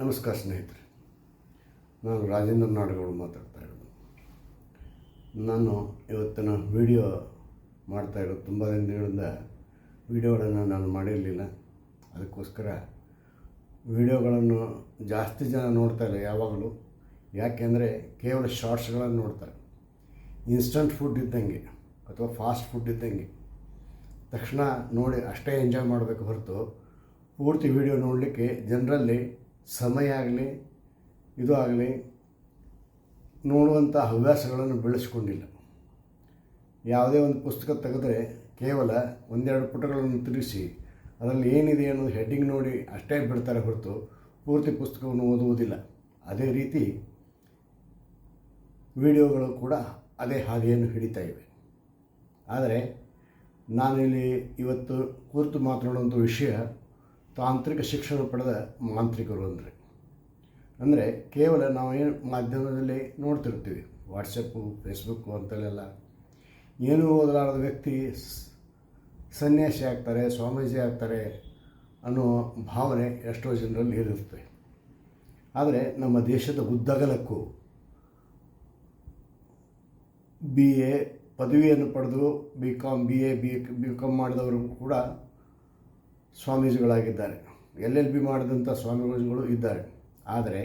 ನಮಸ್ಕಾರ ಸ್ನೇಹಿತರೆ, ನಾನು ರಾಜೇಂದ್ರ ನಾಡಗೌಡ ಮಾತಾಡ್ತಾ ಇರೋದು. ನಾನು ಇವತ್ತಿನ ವಿಡಿಯೋ ಮಾಡ್ತಾ ಇರೋದು ತುಂಬ ದಿನಗಳಿಂದ ವಿಡಿಯೋಗಳನ್ನು ನಾನು ಮಾಡಿರಲಿಲ್ಲ. ಅದಕ್ಕೋಸ್ಕರ ವಿಡಿಯೋಗಳನ್ನು ಜಾಸ್ತಿ ಜನ ನೋಡ್ತಾ ಇಲ್ಲ ಯಾವಾಗಲೂ. ಯಾಕೆಂದರೆ ಕೇವಲ ಶಾರ್ಟ್ಸ್ಗಳನ್ನು ನೋಡ್ತಾರೆ. ಇನ್ಸ್ಟಂಟ್ ಫುಡ್ ಇದ್ದಂಗೆ ಅಥವಾ ಫಾಸ್ಟ್ ಫುಡ್ ಇದ್ದಂಗೆ. ತಕ್ಷಣ ನೋಡಿ ಅಷ್ಟೇ ಎಂಜಾಯ್ ಮಾಡಬೇಕು ಹೊರತು ಪೂರ್ತಿ ವಿಡಿಯೋ ನೋಡಲಿಕ್ಕೆ ಜನರಲ್ಲಿ ಸಮಯ ಆಗಲಿ, ಇದು ಆಗಲಿ ನೋಡುವಂಥ ಹವ್ಯಾಸಗಳನ್ನು ಬೆಳೆಸ್ಕೊಂಡಿಲ್ಲ. ಯಾವುದೇ ಒಂದು ಪುಸ್ತಕ ತೆಗೆದ್ರೆ ಕೇವಲ ಒಂದೆರಡು ಪುಟಗಳನ್ನು ತಿರುಗಿಸಿ, ಅದರಲ್ಲಿ ಏನಿದೆ ಅನ್ನೋದು ಹೆಡ್ಡಿಂಗ್ ನೋಡಿ ಅಷ್ಟೇ ಬಿಡ್ತಾರೆ ಹೊರತು ಪೂರ್ತಿ ಪುಸ್ತಕವನ್ನು ಓದುವುದಿಲ್ಲ. ಅದೇ ರೀತಿ ವಿಡಿಯೋಗಳು ಕೂಡ ಅದೇ ಹಾದಿಯನ್ನು ಹಿಡಿತಾ ಇವೆ. ಆದರೆ ನಾನಿಲ್ಲಿ ಇವತ್ತು ಕೂರ್ತು ಮಾತನಾಡುವಂಥ ವಿಷಯ ತಾಂತ್ರಿಕ ಶಿಕ್ಷಣ ಪಡೆದ ಮಾಂತ್ರಿಕರು ಅಂದರೆ. ಅಂದರೆ ಕೇವಲ ನಾವು ಏನು ಮಾಧ್ಯಮದಲ್ಲಿ ನೋಡ್ತಿರ್ತೀವಿ. ವಾಟ್ಸಪ್ಪು, ಫೇಸ್ಬುಕ್ಕು ಅಂತಲ್ಲೆಲ್ಲ. ಏನೂ ಓದಲಾರದ ವ್ಯಕ್ತಿ ಸನ್ಯಾಸಿ ಆಗ್ತಾರೆ, ಸ್ವಾಮೀಜಿ ಆಗ್ತಾರೆ ಅನ್ನೋ ಭಾವನೆ ಎಷ್ಟೋ ಜನರಲ್ಲಿ ಇರುತ್ತೆ. ಆದರೆ ನಮ್ಮ ದೇಶದ ಉದ್ದಗಲಕ್ಕೂ ಬಿ ಎ ಪದವಿಯನ್ನು ಪಡೆದು B Com B A B B Com ಮಾಡಿದವರು ಕೂಡ ಸ್ವಾಮೀಜಿಗಳಾಗಿದ್ದಾರೆ. ಎಲ್ ಎಲ್ ಬಿ ಮಾಡಿದಂಥ ಸ್ವಾಮಿಗಳು ಇದ್ದಾರೆ. ಆದರೆ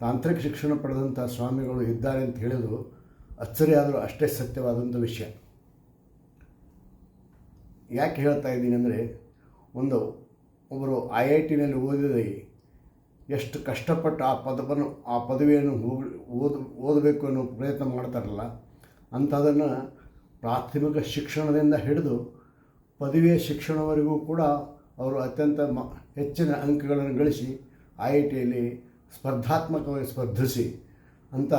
ತಾಂತ್ರಿಕ ಶಿಕ್ಷಣ ಪಡೆದಂಥ ಸ್ವಾಮಿಗಳು ಇದ್ದಾರೆ ಅಂತ ಹೇಳೋದು ಅಚ್ಚರಿ ಆದರೂ ಅಷ್ಟೇ ಸತ್ಯವಾದಂಥ ವಿಷಯ. ಯಾಕೆ ಹೇಳ್ತಾ ಇದ್ದೀನಿ ಅಂದರೆ ಒಂದು ಒಬ್ಬರು ಐ ಐ ಟಿನಲ್ಲಿ ಓದಿದ ಎಷ್ಟು ಕಷ್ಟಪಟ್ಟು ಆ ಪದವನ್ನು, ಆ ಪದವಿಯನ್ನು ಹೋಗಿ ಓದ, ಓದಬೇಕು ಅನ್ನೋ ಪ್ರಯತ್ನ ಮಾಡ್ತಾರಲ್ಲ ಅಂಥದನ್ನು ಪ್ರಾಥಮಿಕ ಶಿಕ್ಷಣದಿಂದ ಹಿಡಿದು ಪದವಿಯ ಶಿಕ್ಷಣವರೆಗೂ ಕೂಡ ಅವರು ಅತ್ಯಂತ ಮ, ಹೆಚ್ಚಿನ ಅಂಕಗಳನ್ನು ಗಳಿಸಿ ಐ ಐ ಟಿಯಲ್ಲಿ ಸ್ಪರ್ಧಾತ್ಮಕವಾಗಿ ಸ್ಪರ್ಧಿಸಿ ಅಂತ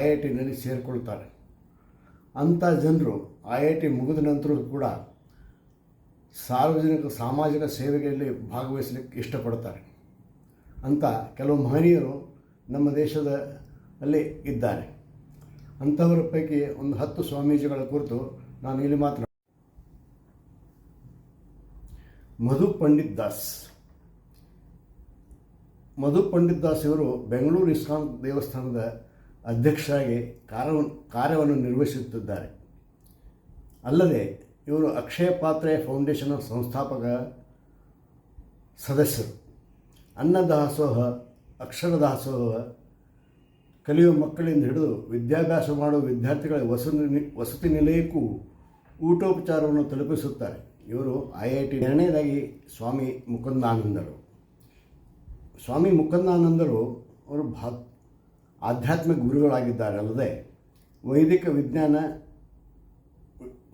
ಐ ಐ ಟಿನಲ್ಲಿ ಸೇರಿಕೊಳ್ತಾರೆ. ಅಂಥ ಜನರು ಐ ಐ ಟಿ ಮುಗಿದ ನಂತರ ಕೂಡ ಸಾರ್ವಜನಿಕ, ಸಾಮಾಜಿಕ ಸೇವೆಗಳಲ್ಲಿ ಭಾಗವಹಿಸಲಿಕ್ಕೆ ಇಷ್ಟಪಡ್ತಾರೆ ಅಂತ ಕೆಲವು ಮಹನೀಯರು ನಮ್ಮ ದೇಶದ ಅಲ್ಲಿ ಇದ್ದಾರೆ. ಅಂಥವರ ಪೈಕಿ ಒಂದು ಹತ್ತು ಸ್ವಾಮೀಜಿಗಳ ಕುರಿತು ನಾನು ಇಲ್ಲಿ ಮಾತನಾಡ ಮಧು ಪಂಡಿತ್ ದಾಸ್. ಮಧು ಪಂಡಿತ್ ದಾಸ್ ಇವರು ಬೆಂಗಳೂರು ಇಸ್ಕಾನ್ ದೇವಸ್ಥಾನದ ಅಧ್ಯಕ್ಷರಾಗಿ ಕಾರ್ಯವನ್ನು ಕಾರ್ಯವನ್ನು ನಿರ್ವಹಿಸುತ್ತಿದ್ದಾರೆ. ಅಲ್ಲದೆ ಇವರು ಅಕ್ಷಯ ಪಾತ್ರೆ ಫೌಂಡೇಶನ್ ಸಂಸ್ಥಾಪಕ ಸದಸ್ಯರು. ಅನ್ನದಾಸೋಹ ಅಕ್ಷರದಾಸೋಹ ಕಲಿಯುವ ಮಕ್ಕಳಿಂದ ಹಿಡಿದು ವಿದ್ಯಾಭ್ಯಾಸ ಮಾಡುವ ವಿದ್ಯಾರ್ಥಿಗಳ ವಸತಿ ವಸತಿ ನಿಲಯಕ್ಕೂ ಊಟೋಪಚಾರವನ್ನು ತಲುಪಿಸುತ್ತಾರೆ. ಇವರು ಐ ಐ ಟಿ ಎರಡನೇದಾಗಿ ಸ್ವಾಮಿ ಮುಕುಂದಾನಂದರು. ಸ್ವಾಮಿ ಮುಕುಂದಾನಂದರು ಅವರು ಭಾ, ಆಧ್ಯಾತ್ಮಿಕ ಗುರುಗಳಾಗಿದ್ದಾರೆ ಅಲ್ಲದೆ ವೈದಿಕ ವಿಜ್ಞಾನ,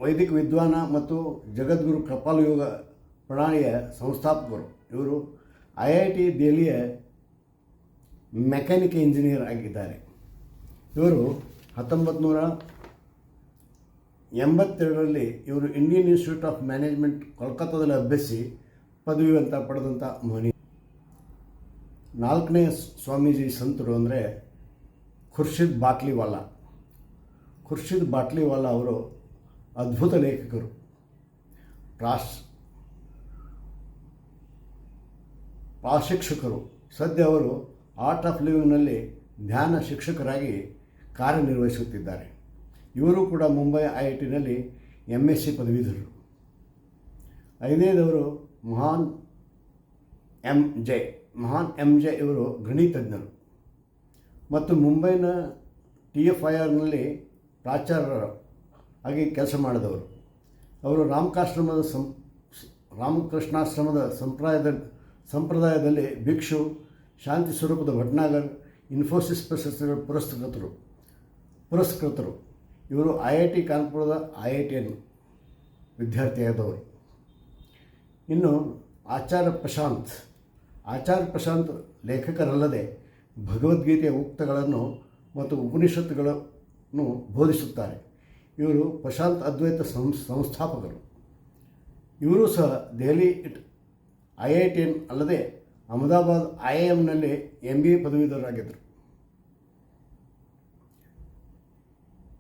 ವೈದಿಕ ವಿದ್ವಾನ ಮತ್ತು ಜಗದ್ಗುರು ಕಪಾಲಯೋಗ ಪ್ರಣಾಳಿಯ ಸಂಸ್ಥಾಪಕರು. ಇವರು ಐ ಐ ಟಿ ದೆಹಲಿಯ ಮೆಕ್ಯಾನಿಕ್ ಇಂಜಿನಿಯರ್ ಆಗಿದ್ದಾರೆ. ಇವರು ಹತ್ತೊಂಬತ್ತು ನೂರ ಎಂಬತ್ತೆರಡರಲ್ಲಿ ಇವರು ಇಂಡಿಯನ್ ಇನ್ಸ್ಟಿಟ್ಯೂಟ್ ಆಫ್ ಮ್ಯಾನೇಜ್ಮೆಂಟ್ ಕೋಲ್ಕತ್ತಾದಲ್ಲಿ ಅಭ್ಯಸಿ ಪದವಿ ಅಂತ ಪಡೆದಂಥ ಮಹನಿ. ನಾಲ್ಕನೇ ಸ್ವಾಮೀಜಿ ಸಂತರು ಅಂದರೆ ಖುರ್ಷಿದ್ ಬಾಟ್ಲಿವಾಲಾ. ಖುರ್ಷಿದ್ ಬಾಟ್ಲಿವಾಲಾ ಅವರು ಅದ್ಭುತ ಲೇಖಕರು. ಪ್ರಾಶ್ ಪ್ರಾಶಿಕ್ಷಕರು. ಸದ್ಯ ಅವರು ಆರ್ಟ್ ಆಫ್ ಲಿವಿಂಗ್ನಲ್ಲಿ ಧ್ಯಾನ ಶಿಕ್ಷಕರಾಗಿ ಕಾರ್ಯನಿರ್ವಹಿಸುತ್ತಿದ್ದಾರೆ. ಇವರು ಕೂಡ ಮುಂಬೈ ಐ ಐ ಟಿನಲ್ಲಿ ಎಂ ಎಸ್ ಸಿ ಪದವೀಧರರು. ಐದನೇದವರು Mahan M J. Mahan M J ಇವರು ಗಣಿತಜ್ಞರು. ಮತ್ತು ಮುಂಬೈನ ಟಿ ಎಫ್ ಐ ಆರ್ನಲ್ಲಿ ಪ್ರಾಚಾರ್ಯರು ಆಗಿ ಕೆಲಸ ಮಾಡಿದವರು. ಅವರು ರಾಮಕಾಶ್ರಮದ ಸಂ ರಾಮಕೃಷ್ಣಾಶ್ರಮದ ಸಂಪ್ರದಾಯದ ಸಂಪ್ರದಾಯದಲ್ಲಿ ಭಿಕ್ಷು, ಶಾಂತಿ ಸ್ವರೂಪದ ಭಟ್ನಾಗರ್, ಇನ್ಫೋಸಿಸ್ ಪ್ರಶಸ್ತಿಗಳ ಪುರಸ್ಕೃತರು ಪುರಸ್ಕೃತರು. ಇವರು ಐ ಐ ಟಿ ಕಾನ್ಪುರದ ಐ ಐ ಟಿ ಎನ್ ವಿದ್ಯಾರ್ಥಿಯಾದವರು. ಇನ್ನು ಆಚಾರ್ಯ ಪ್ರಶಾಂತ್ ಆಚಾರ್ಯ ಪ್ರಶಾಂತ್ ಲೇಖಕರಲ್ಲದೆ ಭಗವದ್ಗೀತೆಯ ಉಕ್ತಗಳನ್ನು ಮತ್ತು ಉಪನಿಷತ್ತುಗಳನ್ನು ಬೋಧಿಸುತ್ತಾರೆ. ಇವರು ಪ್ರಶಾಂತ್ ಅದ್ವೈತ ಸಂಸ್ಥಾಪಕರು. ಇವರು ಸಹ ದೆಹಲಿ ಇಟ್ ಐ ಐ ಟಿ ಎನ್ ಅಲ್ಲದೆ ಅಹಮದಾಬಾದ್ ಐ ಐ ಎಮ್ನಲ್ಲಿ ಎಂ ಬಿ ಎ ಪದವೀಧರರಾಗಿದ್ದರು.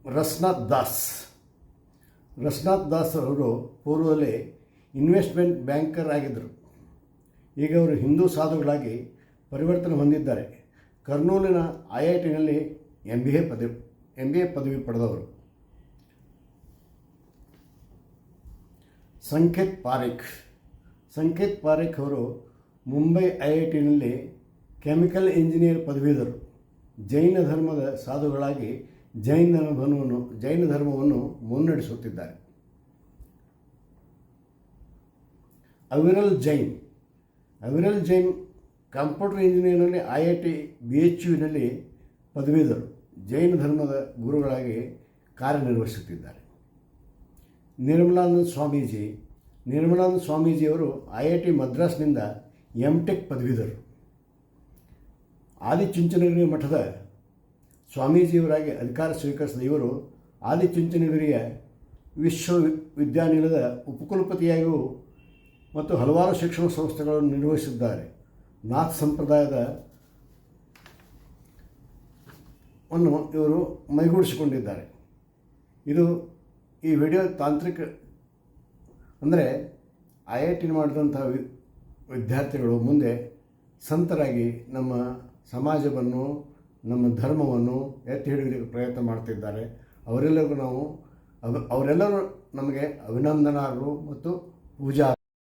ರಸ್ನಾಥ್ ದಾಸ್. ರಸ್ನಾಥ್ ದಾಸ್ ಅವರು ಪೂರ್ವದಲ್ಲಿ ಇನ್ವೆಸ್ಟ್ಮೆಂಟ್ ಬ್ಯಾಂಕರ್ ಆಗಿದ್ದರು. ಈಗ ಅವರು ಹಿಂದೂ ಸಾಧುಗಳಾಗಿ ಪರಿವರ್ತನೆ ಹೊಂದಿದ್ದಾರೆ. ಕರ್ನೂಲಿನ ಐ ಐ ಟಿನಲ್ಲಿ ಎಂ ಬಿ ಎ ಪದವಿ ಎಂ ಬಿ ಎ ಪದವಿ ಪಡೆದವರು. ಸಂಕೇತ್ ಪಾರೇಖ್. ಸಂಕೇತ್ ಪಾರೇಖ್ ಅವರು ಮುಂಬೈ ಐ ಐ ಟಿನಲ್ಲಿ ಕೆಮಿಕಲ್ ಇಂಜಿನಿಯರ್ ಪದವೀಧರು. ಜೈನ ಧರ್ಮದ ಸಾಧುಗಳಾಗಿ ಜೈನ ಧರ್ಮವನ್ನು ಜೈನ ಧರ್ಮವನ್ನು ಮುನ್ನಡೆಸುತ್ತಿದ್ದಾರೆ. Aviral Jain Aviral Jain computer ಇಂಜಿನಿಯರ್ನಲ್ಲಿ I I T, B H ಯುನಲ್ಲಿ ಪದವೀಧರು, ಜೈನ ಧರ್ಮದ ಗುರುಗಳಾಗಿ ಕಾರ್ಯನಿರ್ವಹಿಸುತ್ತಿದ್ದಾರೆ. ನಿರ್ಮಲಾನಂದ ಸ್ವಾಮೀಜಿ, ನಿರ್ಮಲಾನಂದ ಸ್ವಾಮೀಜಿಯವರು ಐ ಐ ಟಿ ಮದ್ರಾಸ್ನಿಂದ ಎಂ ಟೆಕ್ ಪದವೀಧರು. ಆದಿಚುಂಚನಗಿರಿ ಮಠದ ಸ್ವಾಮೀಜಿಯವರಾಗಿ ಅಧಿಕಾರ ಸ್ವೀಕರಿಸಿದ ಇವರು ಆದಿಚುಂಚನಗಿರಿಯ ವಿಶ್ವವಿದ್ಯಾನಿಲಯದ ಉಪಕುಲಪತಿಯಾಗಿಯೂ ಮತ್ತು ಹಲವಾರು ಶಿಕ್ಷಣ ಸಂಸ್ಥೆಗಳನ್ನು ನಿರ್ವಹಿಸಿದ್ದಾರೆ. ನಾಥ್ ಸಂಪ್ರದಾಯದ ಅನ್ನು ಇವರು ಮೈಗೂಡಿಸಿಕೊಂಡಿದ್ದಾರೆ. ಇದು ಈ ವಿಡಿಯೋ ತಾಂತ್ರಿಕ ಅಂದರೆ ಐ ಐ ಟಿ ಮಾಡಿದಂಥ ವಿದ್ಯಾರ್ಥಿಗಳು ಮುಂದೆ ಸಂತರಾಗಿ ನಮ್ಮ ಸಮಾಜವನ್ನು ನಮ್ಮ ಧರ್ಮವನ್ನು ಎತ್ತಿ ಹಿಡಿಯಲಿಕ್ಕೆ ಪ್ರಯತ್ನ ಮಾಡ್ತಿದ್ದಾರೆ. ಅವರೆಲ್ಲರಿಗೂ ನಾವು ಅವ ಅವರೆಲ್ಲರೂ ನಮಗೆ ಅಭಿನಂದನಾರ್ಹರು ಮತ್ತು ಪೂಜಾ